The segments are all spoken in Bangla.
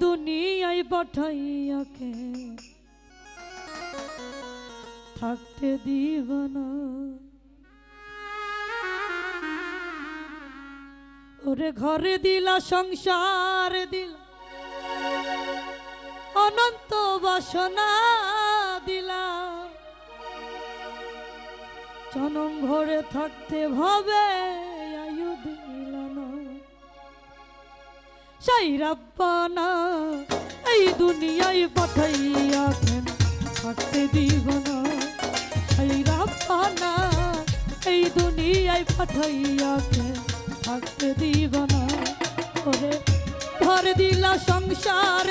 দুনিয়ায় পাঠাইয়াকে। থাকতে দিব না। ওরে ঘরে দিলা, সংসার দিলা। অনন্ত বাসনা দিলা। জনম ঘরে থাকতে ভাবে সেই এই দুনিয়ায় পাঠাইয়া কেন থাকতে দিব না। সেই রাব্বানা এই দুনিয়ায় পাঠাইয়া কেন থাকতে দিব না। ওরে, ঘর দিলা সংসার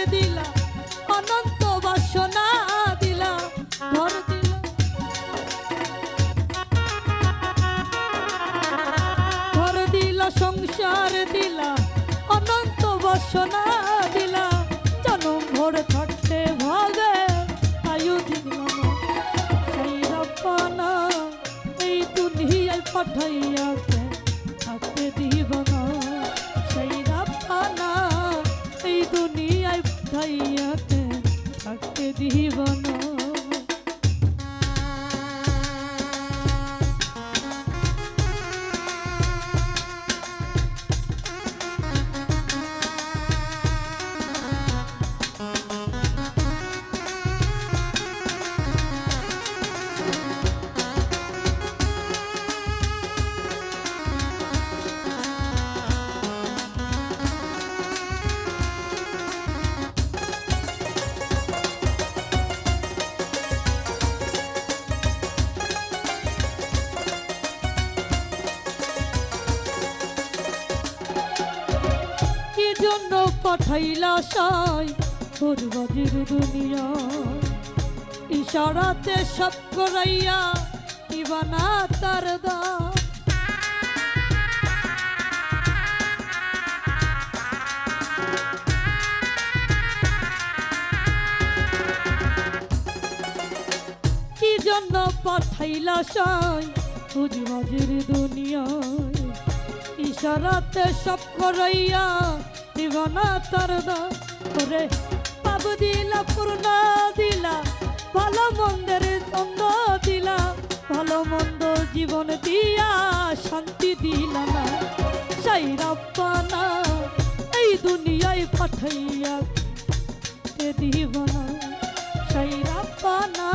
বাসনা দিলা, জনম ভর থাকতে ভাগে আয়ু দিলাম এই দুনিয়ায় পাঠাইয়া থাকতে দিব না সেই রব্বানা এই দুনিয়ায় পাঠাইয়া কে থাকতে দিব না পাঠাইলা সাই ফুরবাজির দুনিয়া ইশারাতে সব করাইয়া ইবানা তার দা। কি জন্য পাঠাইলা সাই ফুরবাজির দুনিয়ায় ইশারাতে সব করাইয়া দিবানা তার করে। পাব দিলা, পূর্ণ দিলা, ভালো মন্দের দ্বন্দ্ব দিলা। ভালো মন্দ জীবন দিয়া শান্তি দিলা না। সেই রব্বানা এই দুনিয়ায় পাঠাইয়া কে দিবানা সেই রব্বানা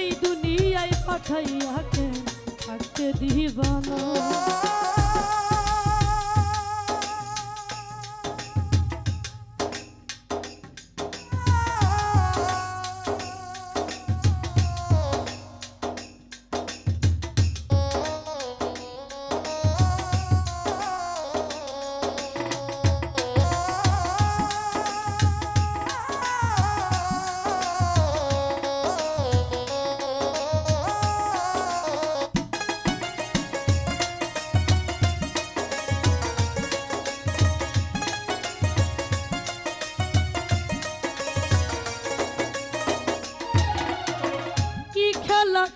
এই দুনিয়ায় পাঠাইয়া থাকতে দিবানা কি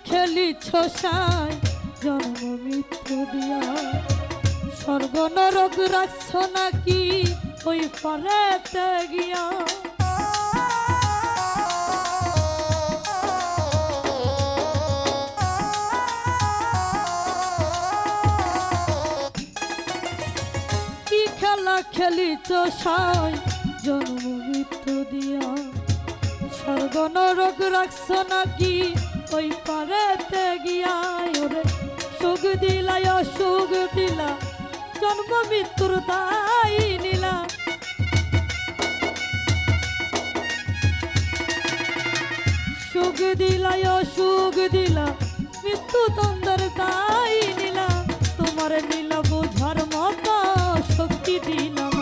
খেলিছ সাই, জন্ম মৃত্যু দিয়া। স্বর্গ নরক রাখছ নাকি ওই পরেতে গিয়া? কি খেলা খেলিছ সাই, জন্ম মৃত্যু দিয়া? স্বর্গ নরক রাখছ নাকি ওই পারেতে গিয়ায় ওরে। সুখ দিলাই অসুখ দিলা, জন্ম মৃত্যুর দাই নিলা। সুখ দিলাই অসুখ দিলা, মৃত্যু তন্দর দাই নিলা। তোমার নীলা বোঝার মতো শক্তি দিলা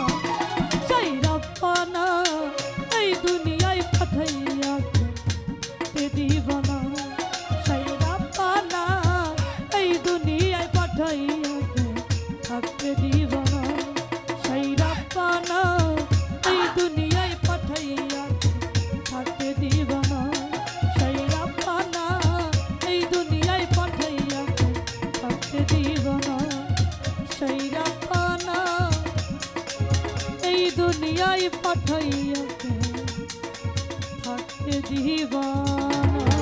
দুনিয়ায় পাঠাইয়া থাকতে দিবানা